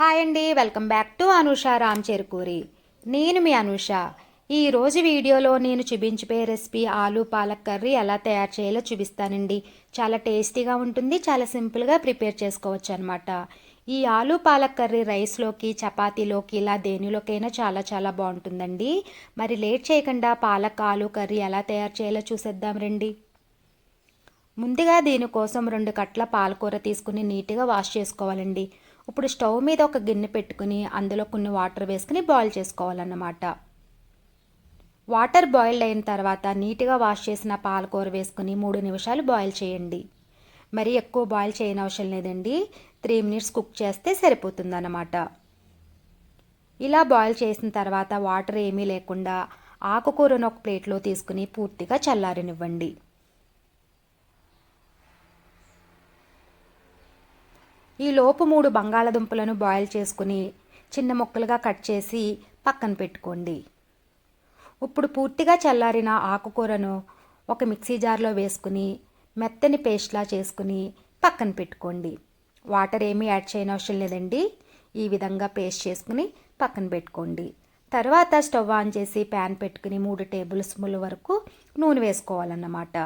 Hi అండి welcome back to Anusha Ram Cherukuri. నేను మీ అనూష. ఈరోజు వీడియోలో నేను చూపించిపోయే రెసిపీ ఆలు పాలక్ కర్రీ ఎలా తయారు చేయాలో చూపిస్తానండి. చాలా టేస్టీగా ఉంటుంది చాలా సింపుల్గా ప్రిపేర్ చేసుకోవచ్చు అనమాట ఈ ఆలు పాలక్ కర్రీ రైస్లోకి చపాతీలోకి ఇలా దేనిలోకైనా చాలా చాలా బాగుంటుందండి. మరి లేట్ చేయకుండా పాలక్ ఆలు కర్రీ ఎలా తయారు చేయాలో చూసేద్దాం రండి. ముందుగా దీనికోసం రెండు కట్ల పాలకూర తీసుకుని నీట్గా వాష్ చేసుకోవాలండి. ఇప్పుడు స్టవ్ మీద ఒక గిన్నె పెట్టుకుని అందులో కొన్ని వాటర్ వేసుకుని బాయిల్ చేసుకోవాలన్నమాట. వాటర్ బాయిల్ అయిన తర్వాత నీట్గా వాష్ చేసిన పాలకూర వేసుకుని మూడు నిమిషాలు బాయిల్ చేయండి. మరి ఎక్కువ బాయిల్ చేయని అవసరం లేదండి. త్రీ మినిట్స్ కుక్ చేస్తే సరిపోతుందన్నమాట. ఇలా బాయిల్ చేసిన తర్వాత వాటర్ ఏమీ లేకుండా ఆకుకూరను ఒక ప్లేట్లో తీసుకుని పూర్తిగా చల్లారనివ్వండి. ఈ లోపు మూడు బంగాళదుంపలను బాయిల్ చేసుకుని చిన్న ముక్కలుగా కట్ చేసి పక్కన పెట్టుకోండి. ఇప్పుడు పూర్తిగా చల్లారిన ఆకుకూరను ఒక మిక్సీ జార్లో వేసుకుని మెత్తని పేస్ట్లా చేసుకుని పక్కన పెట్టుకోండి. వాటర్ ఏమీ యాడ్ చేయని అవసరం లేదండి. ఈ విధంగా పేస్ట్ చేసుకుని పక్కన పెట్టుకోండి. తర్వాత స్టవ్ ఆన్ చేసి ప్యాన్ పెట్టుకుని మూడు టేబుల్ స్పూన్ల వరకు నూనె వేసుకోవాలన్నమాట.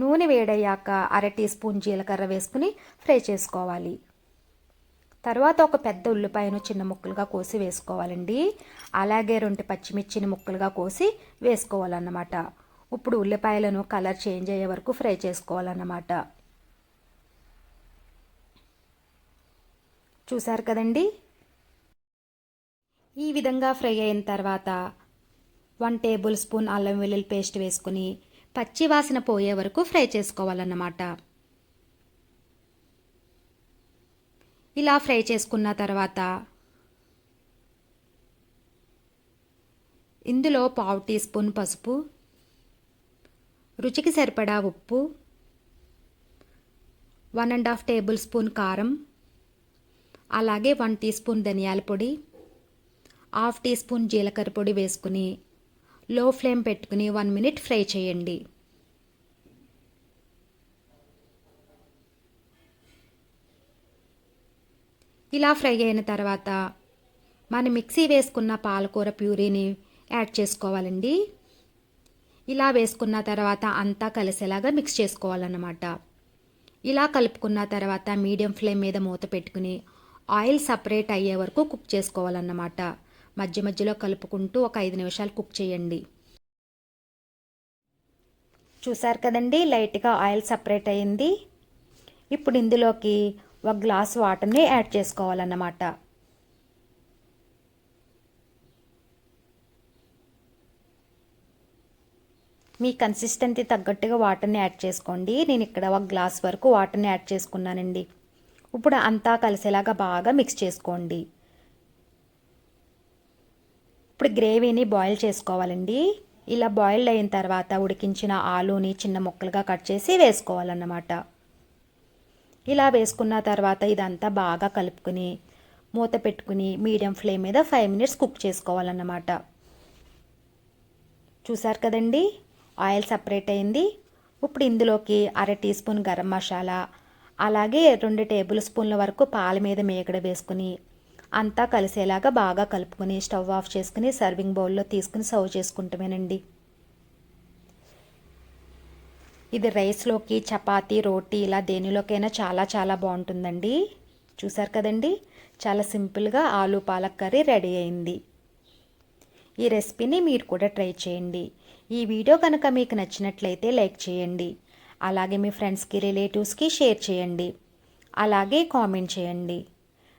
నూనె వేడయ్యాక అర టీ స్పూన్ జీలకర్ర వేసుకుని ఫ్రై చేసుకోవాలి. తర్వాత ఒక పెద్ద ఉల్లిపాయను చిన్న ముక్కలుగా కోసి వేసుకోవాలండి. అలాగే రెండు పచ్చిమిర్చిని ముక్కలుగా కోసి వేసుకోవాలన్నమాట. ఇప్పుడు ఉల్లిపాయలను కలర్ చేంజ్ అయ్యే వరకు ఫ్రై చేసుకోవాలన్నమాట. చూసారు కదండి? ఈ విధంగా ఫ్రై అయిన తర్వాత వన్ టేబుల్ స్పూన్ అల్లం వెల్లుల్లి పేస్ట్ వేసుకుని పచ్చి వాసన పోయే వరకు ఫ్రై చేసుకోవాలన్నమాట. ఇలా ఫ్రై చేసుకున్న తర్వాత ఇందులో పావు టీ స్పూన్ పసుపు రుచికి సరిపడా ఉప్పు one and half tablespoon కారం అలాగే వన్ టీ స్పూన్ ధనియాల పొడి హాఫ్ టీ స్పూన్ జీలకర్ర పొడి వేసుకుని లో ఫ్లేమ్ పెట్టుకుని వన్ మినిట్ ఫ్రై చేయండి. ఇలా ఫ్రై అయిన తర్వాత మనం మిక్సీ వేసుకున్న పాలకూర ప్యూరీని యాడ్ చేసుకోవాలండి. ఇలా వేసుకున్న తర్వాత అంతా కలిసేలాగా మిక్స్ చేసుకోవాలన్నమాట. ఇలా కలుపుకున్న తర్వాత మీడియం ఫ్లేమ్ మీద మూత పెట్టుకుని ఆయిల్ సపరేట్ అయ్యే వరకు కుక్ చేసుకోవాలన్నమాట. మధ్య మధ్యలో కలుపుకుంటూ ఒక ఐదు నిమిషాలు కుక్ చేయండి. చూసారు కదండి లైట్గా ఆయిల్ సపరేట్ అయింది. ఇప్పుడు ఇందులోకి ఒక గ్లాస్ వాటర్ని యాడ్ చేసుకోవాలన్నమాట. మీ కన్సిస్టెన్సీ తగ్గట్టుగా వాటర్ని యాడ్ చేసుకోండి. నేను ఇక్కడ ఒక గ్లాస్ వరకు వాటర్ని యాడ్ చేసుకున్నానండి. ఇప్పుడు అంతా కలిసేలాగా బాగా మిక్స్ చేసుకోండి. ఇప్పుడు గ్రేవీని బాయిల్ చేసుకోవాలండి. ఇలా బాయిల్ అయిన తర్వాత ఉడికించిన ఆలూని చిన్న ముక్కలుగా కట్ చేసి వేసుకోవాలన్నమాట. ఇలా వేసుకున్న తర్వాత ఇదంతా బాగా కలుపుకుని మూత పెట్టుకుని మీడియం ఫ్లేమ్ మీద ఫైవ్ మినిట్స్ కుక్ చేసుకోవాలన్నమాట. చూసారు కదండి? ఆయిల్ సపరేట్ అయింది. ఇప్పుడు ఇందులోకి అర టీ స్పూన్ గరం మసాలా అలాగే రెండు టేబుల్ స్పూన్ల వరకు పాల మీద మేకడ వేసుకుని అంతా కలిసేలాగా బాగా కలుపుకొని స్టవ్ ఆఫ్ చేసుకుని సర్వింగ్ బౌల్లో తీసుకుని సర్వ్ చేసుకుంటామేనండి. ఇది రైస్లోకి చపాతి రోటీ ఇలా దేనిలోకైనా చాలా చాలా బాగుంటుందండి. చూసారు కదండి? చాలా సింపుల్గా ఆలు పాలక్ కర్రీ రెడీ అయింది. ఈ రెసిపీని మీరు కూడా ట్రై చేయండి. ఈ వీడియో కనుక మీకు నచ్చినట్లయితే లైక్ చేయండి. అలాగే మీ ఫ్రెండ్స్కి రిలేటివ్స్కి షేర్ చేయండి. అలాగే కామెంట్ చేయండి.